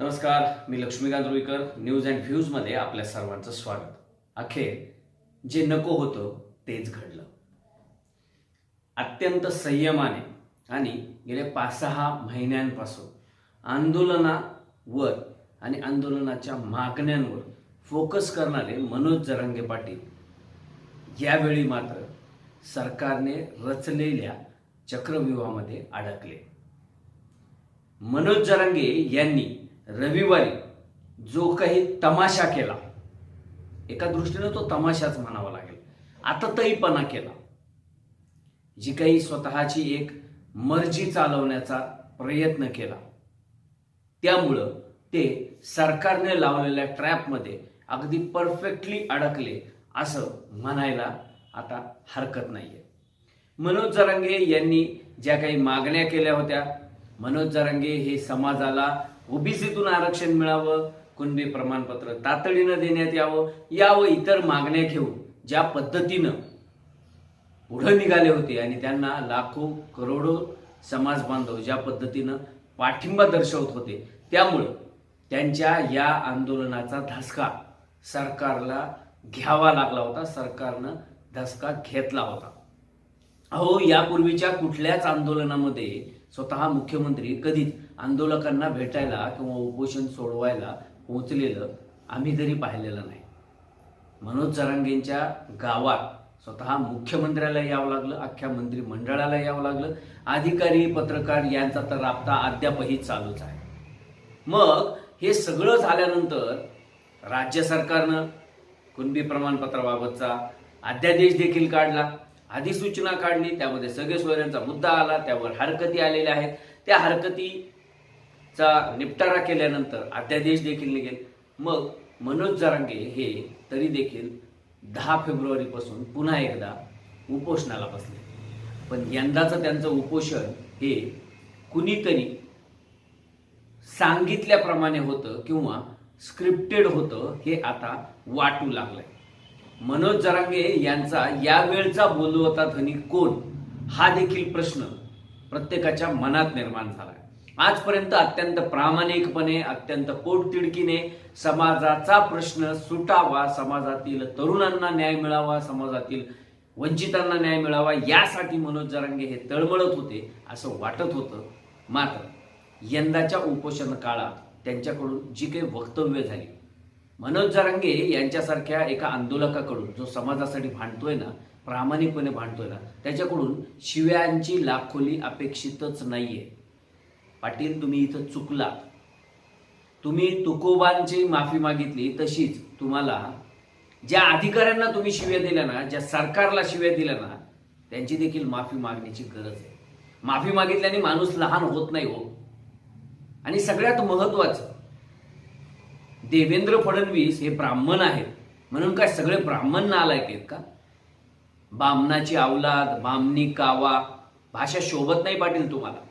नमस्कार मी Laxmikant Ruikar news and व्ह्यूजमध्ये आपल्या सर्वांचं स्वागत. अखेर जे नको होतं तेच घडलं. अत्यंत संयमाने आणि गेल्या पाच सहा महिन्यांपासून आंदोलनावर आणि आंदोलनाच्या मागण्यांवर फोकस करणारे मनोज जरांगे पाटील यावेळी मात्र सरकारने रचलेल्या चक्रव्यूहामध्ये अडकले. मनोज जरांगे यांनी रविवारी जो काही तमाशा केला एका दृष्टीनं तो तमाशाच म्हणावा लागेल. आता तईपणा केला. जी काही स्वतःची एक मर्जी चालवण्याचा प्रयत्न केला त्यामुळं ते सरकारने लावलेल्या ट्रॅपमध्ये अगदी परफेक्टली अडकले असं म्हणायला आता हरकत नाही आहे मनोज जरांगे यांनी ज्या काही मागण्या केल्या होत्या मनोज जरांगे हे समाजाला ओबीसीतून आरक्षण मिळावं कुणबी प्रमाणपत्र तातडीनं देण्यात यावं यावं इतर मागण्या घेऊन ज्या पद्धतीनं पुढं निघाले होते आणि त्यांना लाखो करोडो समाज बांधव ज्या पद्धतीनं पाठिंबा दर्शवत होते त्यामुळं त्यांच्या या आंदोलनाचा धसका सरकारला घ्यावा लागला होता सरकारनं धसका घेतला होता. अहो यापूर्वीच्या कुठल्याच आंदोलनामध्ये स्वतः मुख्यमंत्री कधीच आंदोलकांना भेटायला किंवा उपोषण सोडवायला पोहोचलेलं आम्ही तरी पाहिलेलं नाही. मनोज जरांगेंच्या गावात स्वतः मुख्यमंत्र्याला यावं लागलं अख्ख्या मंत्रिमंडळाला यावं लागलं. अधिकारी पत्रकार यांचा तर राबता अद्यापही चालूच आहे. मग हे सगळं झाल्यानंतर राज्य सरकारनं कुणबी प्रमाणपत्राबाबतचा अध्यादेश देखील काढला. अधिसूचना काढली त्यामध्ये सगळे सोयऱ्यांचा मुद्दा आला त्यावर हरकती आलेल्या आहेत. त्या हरकती चा निपटारा केल्यानंतर अध्यादेश देखील निघेल. मग मनोज जरांगे हे तरी देखील दहा फेब्रुवारीपासून पुन्हा एकदा उपोषणाला बसले. पण यंदाचं त्यांचं उपोषण हे कुणीतरी सांगितल्याप्रमाणे होतं किंवा स्क्रिप्टेड होतं हे आता वाटू लागलंय. मनोज जरांगे यांचा यावेळचा बोलवता धनी कोण? हा देखील प्रश्न प्रत्येकाच्या मनात निर्माण झाला आजपर्यंत अत्यंत प्रामाणिकपणे अत्यंत पोटतिडकीने समाजाचा प्रश्न सुटावा समाजातील तरुणांना न्याय मिळावा समाजातील वंचितांना न्याय मिळावा यासाठी मनोज जरांगे हे तळमळत होते असं वाटत होतं. मात्र यंदाच्या उपोषण काळात त्यांच्याकडून जी काही वक्तव्य झाली मनोज जरांगे यांच्यासारख्या एका आंदोलकाकडून जो समाजासाठी भांडतोय ना प्रामाणिकपणे भांडतोय ना त्याच्याकडून शिव्यांची लाखोली अपेक्षितच नाहीये. पाटील तुम्ही इथं चुकलात तुम्ही तुकोबांची माफी मागितली तशीच तुम्हाला ज्या अधिकाऱ्यांना तुम्ही शिव्या दिल्या ना ज्या सरकारला शिव्या दिल्या ना त्यांची देखील माफी मागण्याची गरज आहे. माफी मागितल्याने माणूस लहान होत नाही हो. आणि सगळ्यात महत्वाचं देवेंद्र फडणवीस हे ब्राह्मण आहेत. म्हणून काय सगळे ब्राह्मण नालायक आहेत का? बामणाची अवलाद बामणी कावा भाषा शोभत नाही पाटील तुम्हाला.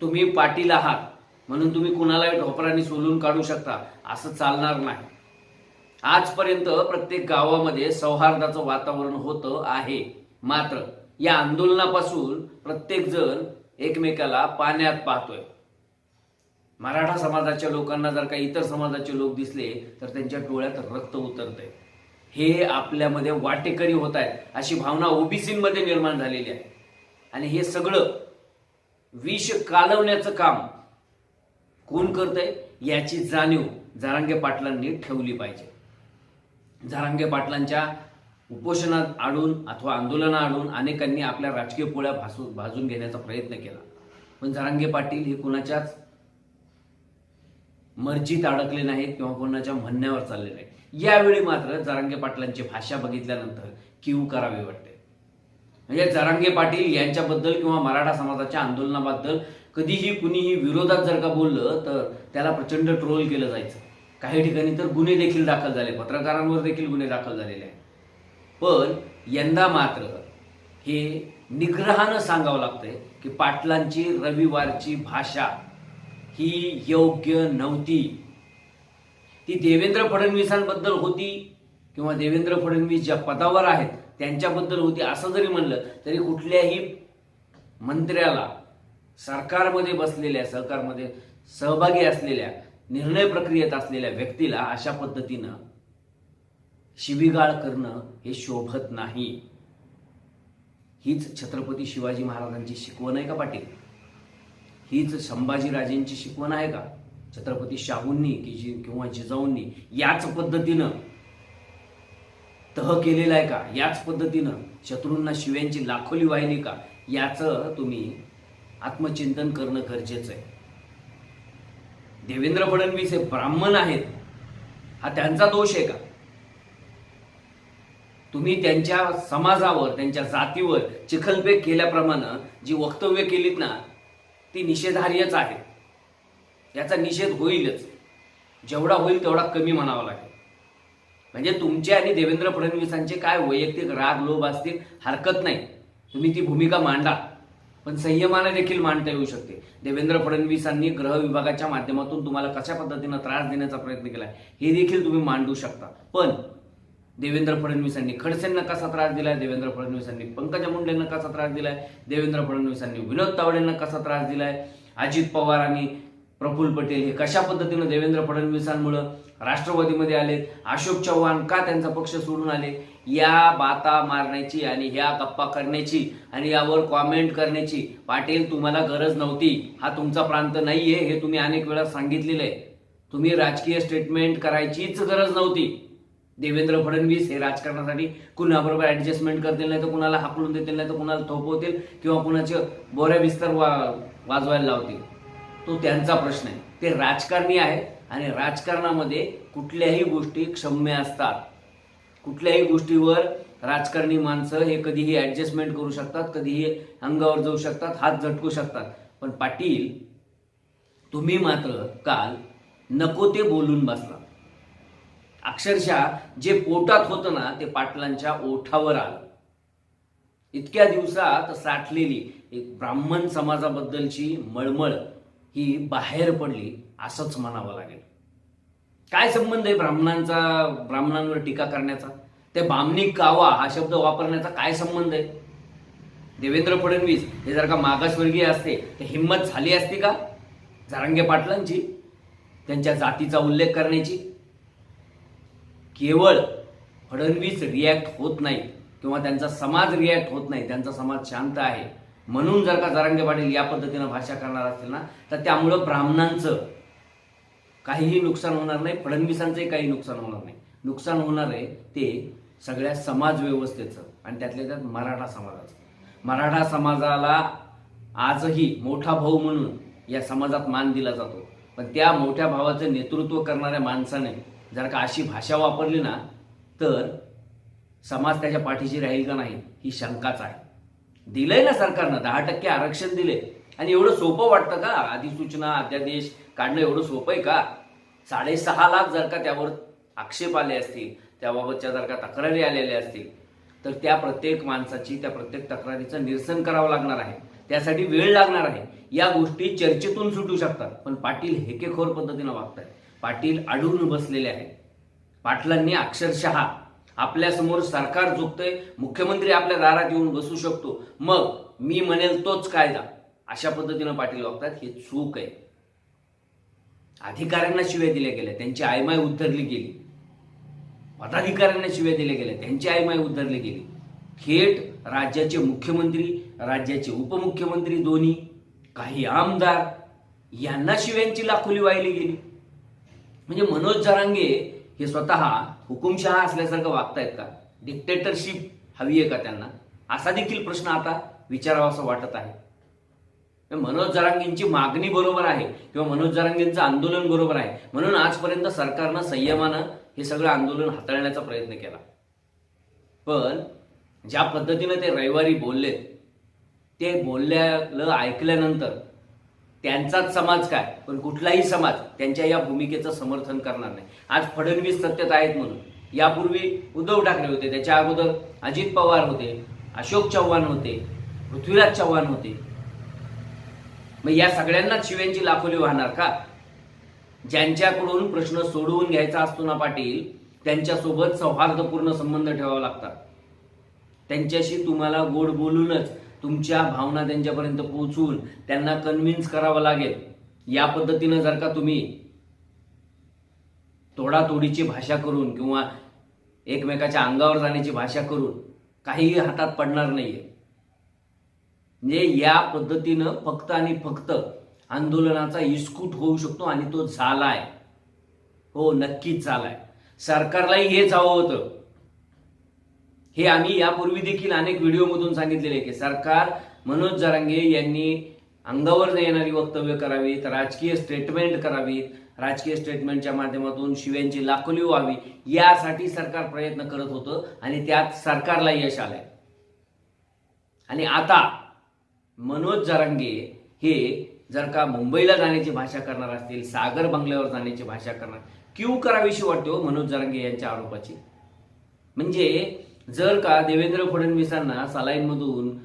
तुम्ही पाटील आहात म्हणून तुम्ही कुणालाही ढोपराने सोलून काढू शकता असं चालणार नाही. आजपर्यंत प्रत्येक गावामध्ये सौहार्दाचं वातावरण होतं आहे. मात्र या आंदोलनापासून प्रत्येक जण एकमेकाला पाण्यात पाहतोय. मराठा समाजाच्या लोकांना जर का इतर समाजाचे लोक दिसले तर त्यांच्या डोळ्यात रक्त उतरतंय. हे आपल्यामध्ये वाटेकरी होत आहेत अशी भावना ओबीसीमध्ये निर्माण झालेली आहे. आणि हे सगळं विष कालवण्याचं काम कोण करतंय? याची जाणीव जारांगे पाटलांनी ठेवली पाहिजे. जारांगे पाटलांच्या उपोषणात आडून अथवा आंदोलनात आडून अनेकांनी आपल्या राजकीय पोळ्या भासू भाजून घेण्याचा प्रयत्न केला. पण जारांगे पाटील हे कुणाच्याच मर्जीत अडकले नाहीत किंवा कोणाच्या म्हणण्यावर चालले नाहीत. यावेळी मात्र जारांगे पाटलांची भाषा बघितल्यानंतर किव करावी वाटते. म्हणजे जरांगे पाटील यांच्याबद्दल किंवा मराठा समाजाच्या आंदोलनाबद्दल कधीही कुणीही विरोधात जर का बोललं तर त्याला प्रचंड ट्रोल केलं जायचं. काही ठिकाणी तर गुन्हे देखील दाखल झाले. पत्रकारांवर देखील गुन्हे दाखल झालेले आहेत. पण यंदा मात्र हे निग्रहानं सांगावं लागतंय की पाटलांची रविवारची भाषा ही योग्य नव्हती. ती देवेंद्र फडणवीसांबद्दल होती किंवा देवेंद्र फडणवीस ज्या पदावर आहेत त्यांच्याबद्दल होती असं जरी म्हणलं तरी कुठल्याही मंत्र्याला सरकारमध्ये बसलेल्या सरकारमध्ये सहभागी असलेल्या निर्णय प्रक्रियेत असलेल्या व्यक्तीला अशा पद्धतीनं शिवीगाळ करणं हे शोभत नाही. हीच छत्रपती शिवाजी महाराजांची शिकवण आहे का पाटील? हीच संभाजीराजेंची शिकवण आहे का? छत्रपती शाहूंनी की जी किंवा जिजाऊंनी याच पद्धतीनं तह केलेला आहे का? याच पद्धतीनं शत्रूंना शिव्यांची लाखोली वाहिली का? याचं तुम्ही आत्मचिंतन करणं गरजेचं आहे. देवेंद्र फडणवीस हे ब्राह्मण आहेत. हा त्यांचा दोष आहे का? तुम्ही त्यांच्या समाजावर त्यांच्या जातीवर चिखलपेक केल्याप्रमाणे जी वक्तव्य केलीत ना ती निषेधार्हच आहे. याचा निषेध होईलच. जेवढा होईल तेवढा कमी म्हणावा लागेल. म्हणजे तुमचे आणि देवेंद्र फडणवीसांचे काय वैयक्तिक राग लोभ असतील हरकत नाही. तुम्ही ती भूमिका मांडा. पण संयमाने देखील मांडता येऊ शकते. देवेंद्र फडणवीसांनी गृह विभागाच्या माध्यमातून तुम्हाला कशा पद्धतीनं त्रास देण्याचा प्रयत्न केला हे देखील तुम्ही मांडू शकता. पण देवेंद्र फडणवीसांनी खडसेंना कसा त्रास दिलाय? देवेंद्र फडणवीसांनी पंकजा मुंडेंना कसा त्रास दिलाय? देवेंद्र फडणवीसांनी विनोद तावडेंना कसा त्रास दिलाय? अजित पवार आणि प्रफुल्ल पटेल हे कशा पद्धतीनं देवेंद्र फडणवीसांमुळं राष्ट्रवादीमध्ये आले? अशोक चव्हाण का त्यांचा पक्ष सोडून आले? या बाता मारण्याची आणि ह्या गप्पा करण्याची आणि यावर कॉमेंट करण्याची पाटील तुम्हाला गरज नव्हती. हा तुमचा प्रांत नाहीये हे तुम्ही अनेक वेळा सांगितलेलं आहे. तुम्ही राजकीय स्टेटमेंट करायचीच गरज नव्हती. देवेंद्र फडणवीस हे राजकारणासाठी कुणाबरोबर ऍडजस्टमेंट करतील नाही तर कुणाला हाकलून देतील नाही तर कुणाला थोपवतील किंवा कुणाचे बोऱ्या बिस्तर वा वाजवायला लावतील. तो त्यांचा प्रश्न आहे. ते राजकारणी आहेत आणि राजकारणामध्ये कुठल्याही गोष्टी क्षम्य असतात. कुठल्याही गोष्टीवर राजकारणी माणसं हे कधीही ॲडजस्टमेंट करू शकतात कधीही अंगावर जाऊ शकतात हात झटकू शकतात. पण पाटील तुम्ही मात्र काल नको ते बोलून बसला. अक्षरशः जे पोटात होतं ना ते पाटलांच्या ओठावर आलं. इतक्या दिवसात साठलेली एक ब्राह्मण समाजाबद्दलची मळमळ ही बाहेर पडली असंच म्हणावं लागेल. काय संबंध आहे ब्राह्मणांचा ब्राह्मणांवर टीका करण्याचा? ते बामणी कावा हा शब्द वापरण्याचा काय संबंध आहे? देवेंद्र फडणवीस हे जर का मागासवर्गीय असते तर हिंमत झाली असती का? जारंगे पाटलांची? त्यांच्या जातीचा उल्लेख करण्याची? केवळ फडणवीस रिॲक्ट होत नाही किंवा त्यांचा समाज रिॲक्ट होत नाही त्यांचा समाज शांत आहे म्हणून जर का जरांगे पाटील या पद्धतीनं भाषा करणार असतील ना तर त्यामुळं ब्राह्मणांचं काहीही नुकसान होणार नाही फडणवीसांचंही काही नुकसान होणार नाही. नुकसान होणार आहे ते सगळ्या समाज व्यवस्थेचं आणि त्यातल्या त्यात मराठा समाजाचं. मराठा समाजाला आजही मोठा भाऊ म्हणून या समाजात मान दिला जातो. पण त्या मोठ्या भावाचं नेतृत्व करणाऱ्या माणसाने जर का अशी भाषा वापरली ना तर समाज त्याच्या पाठीशी राहील का नाही ही शंकाच आहे. दिलंय ना सरकारनं दहा टक्के आरक्षण दिले आणि एवढं सोपं वाटतं का? अधिसूचना अध्यादेश काढणं एवढं सोपं आहे का? साडेसहा लाख जर का त्यावर आक्षेप आले असतील त्याबाबतच्या जर का तक्रारी आलेल्या असतील तर त्या प्रत्येक माणसाची त्या प्रत्येक तक्रारीचं निरसन करावं लागणार आहे. त्यासाठी वेळ लागणार आहे. या गोष्टी चर्चेतून सुटू शकतात. पण पाटील हेकेखोर पद्धतीनं वागत आहेत पाटील अडून बसलेले आहेत. पाटलांनी अक्षरशः आपल्यासमोर सरकार झुकतंय मुख्यमंत्री आपल्या दारात येऊन बसू शकतो. मग मी म्हणेल तोच कायदा. अशा पद्धतीनं पाटील वागतात हे चूक आहे. अधिकाऱ्यांना शिव्या दिल्या गेल्या त्यांची आयमाय उद्धरली गेली. पदाधिकाऱ्यांना शिव्या दिल्या गेल्या त्यांची आयमाय उद्धरली गेली. थेट राज्याचे मुख्यमंत्री राज्याचे उपमुख्यमंत्री दोन्ही काही आमदार यांना शिव्यांची लाखोली वाहिली गेली. म्हणजे मनोज जरांगे हे स्वतः हुकुमशहा असल्यासारखं वागतायत का? डिक्टेटरशिप हवी आहे का त्यांना? असा देखील प्रश्न आता विचारावा असं वाटत आहे. मनोज जरांगींची मागणी बरोबर आहे किंवा मनोज जरांगींचं आंदोलन बरोबर आहे? म्हणून आजपर्यंत सरकारनं संयमानं हे सगळं आंदोलन हाताळण्याचा प्रयत्न केला. पण ज्या पद्धतीनं ते रविवारी बोललेत ते बोलल्यालं ऐकल्यानंतर त्यांचाच समाज काय? पण कुठलाही समाज त्यांच्या या भूमिकेचं समर्थन करणार नाही. आज फडणवीस सत्तेत आहेत म्हणून. यापूर्वी उद्धव ठाकरे होते त्याच्या अगोदर अजित पवार होते अशोक चव्हाण होते पृथ्वीराज चव्हाण होते. मग या सगळ्यांनाच शिव्यांची लाखोली वाहणार का? ज्यांच्याकडून प्रश्न सोडवून घ्यायचा असतो ना पाटील त्यांच्यासोबत सौहार्दपूर्ण संबंध ठेवावा लागतात. त्यांच्याशी तुम्हाला गोड बोलूनच तुमच्या भावना त्यांच्यापर्यंत पोहोचून त्यांना कन्व्हिन्स करावं लागेल. या पद्धतीनं जर का तुम्ही तोडातोडीची भाषा करून किंवा एकमेकाच्या अंगावर जाण्याची भाषा करून काहीही हातात पडणार नाहीये. म्हणजे या पद्धतीनं फक्त आणि फक्त आंदोलनाचा इस्कूट होऊ शकतो आणि तो झालाय. हो नक्कीच झालाय. सरकारलाही हेच हवं होतं. हे आम्ही यापूर्वी देखील अनेक व्हिडिओमधून सांगितलेले आहे की सरकार मनोज जरांगे यांनी अंगावर येणारी वक्तव्य करावीत राजकीय स्टेटमेंट करावीत राजकीय स्टेटमेंटच्या माध्यमातून शिव्यांची लाखोली व्हावी यासाठी सरकार प्रयत्न करत होतं आणि त्यात सरकारला यश आलंय. आणि आता मनोज जरांगे हे जर का मुंबईला जाण्याची भाषा करणार असतील सागर बंगल्यावर जाण्याची भाषा करणार क्यू करावीशी वाटते हो मनोज जरांगे यांच्या आरोपाची. म्हणजे जर का देवेंद्र फडणवीसांना सलाईनमधून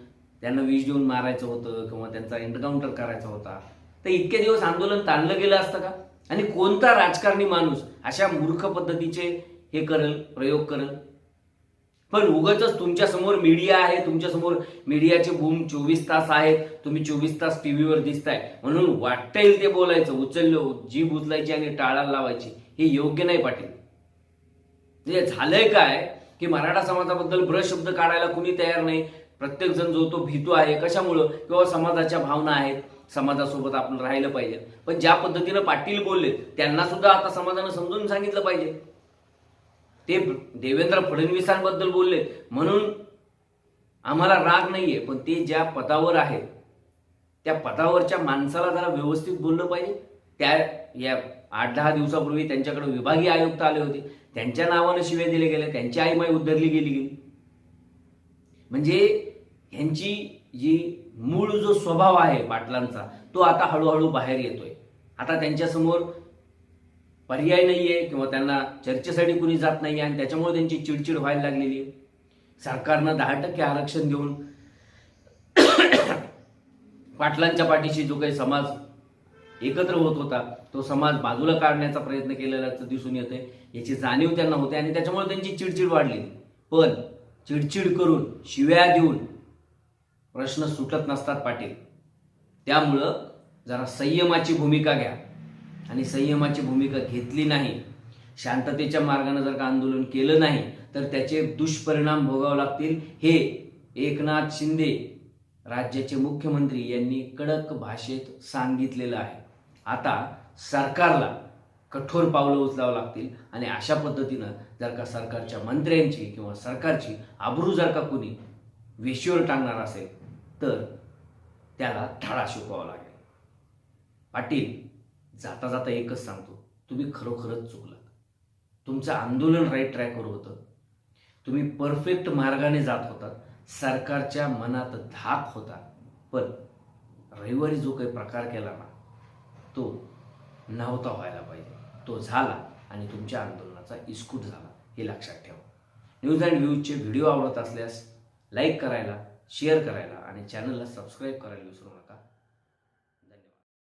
त्यांना विष देऊन मारायचं होतं किंवा त्यांचा एन्काउंटर करायचा होता तर इतके दिवस आंदोलन ताणलं गेलं असतं का? आणि कोणता राजकारणी माणूस अशा मूर्ख पद्धतीचे हे करेल प्रयोग करेल? पण उगच तुमच्यासमोर मीडिया आहे तुमच्यासमोर मीडियाचे बूम चोवीस तास आहेत तुम्ही चोवीस तास टीव्हीवर दिसताय. म्हणून वाटता येईल ते बोलायचं उचललं जीभ उचलायची आणि टाळाला लावायची हे योग्य नाही पाटील. म्हणजे झालंय काय? की मराठा समाजाबद्दल ब्रश शब्द काढायला कुणी तयार नाही. प्रत्येक जण जो तो भीतो आहे कशामुळं? किंवा समाजाच्या भावना आहेत. समाजासोबत आपण राहिलं पाहिजे. पण ज्या पद्धतीनं पाटील बोलले त्यांना सुद्धा आता समाजानं समजून सांगितलं पाहिजे. ते देवेंद्र फडणवीसांबद्दल बोलले. म्हणून आम्हाला राग नाहीये पण ते ज्या पदावर आहेत त्या पदावरच्या माणसाला जरा व्यवस्थित बोललं पाहिजे. त्या या आठ दहा दिवसापूर्वी त्यांच्याकडे विभागीय आयुक्त आले होते. त्यांच्या नावानं शिव्या दिले गेले त्यांची आईमाई उद्धरली गेली गेली. म्हणजे ह्यांची जी मूळ जो स्वभाव आहे पाटलांचा तो आता हळूहळू बाहेर येतोय. आता त्यांच्यासमोर पर्याय नाही आहे किंवा त्यांना चर्चेसाठी कुणी जात नाही आहे आणि त्याच्यामुळे त्यांची चिडचिड व्हायला लागलेली आहे. सरकारनं दहा टक्के आरक्षण देऊन पाटलांच्या पाठीशी जो काही समाज एकत्र होत होता. तो समाज बाजूला काढण्याचा प्रयत्न केलेला दिसून येते याची जाणीव त्यांना होते आणि त्याच्यामुळे त्यांची चिडचिड वाढली. पण चिडचिड करून शिव्या देऊन प्रश्न सुटत नसतात पाटील. त्यामुळं जरा संयमाची भूमिका घ्या. आणि संयमाची भूमिका घेतली नाही शांततेच्या मार्गाने जर का आंदोलन केलं नाही तर त्याचे दुष्परिणाम भोगावे लागतील. हे एकनाथ शिंदे राज्याचे मुख्यमंत्री यांनी कडक भाषेत सांगितलेलं आहे. आता सरकारला कठोर पावलं उचलावं लागतील आणि अशा पद्धतीनं जर का सरकारच्या मंत्र्यांची किंवा सरकारची आबरू जर का कुणी वेशीवर टांगणार असेल तर त्याला धडा शिकवावा लागेल. पाटील जाता जाता एकच सांगतो तुम्ही खरोखरच चुकलात. तुमचं आंदोलन राईट ट्रॅकवर होतं. तुम्ही परफेक्ट मार्गाने जात होता सरकारच्या मनात धाक होता. पण रविवारी जो काही प्रकार केला ना तो नव्हता व्हायला पाहिजे. तो झाला आणि तुमच्या आंदोलनाचा इस्कूट झाला हे लक्षात ठेवा. न्यूज अँड व्ह्यूजचे व्हिडिओ आवडत असल्यास लाईक करायला शेअर करायला आणि चॅनलला सबस्क्राईब करायला विसरू नका.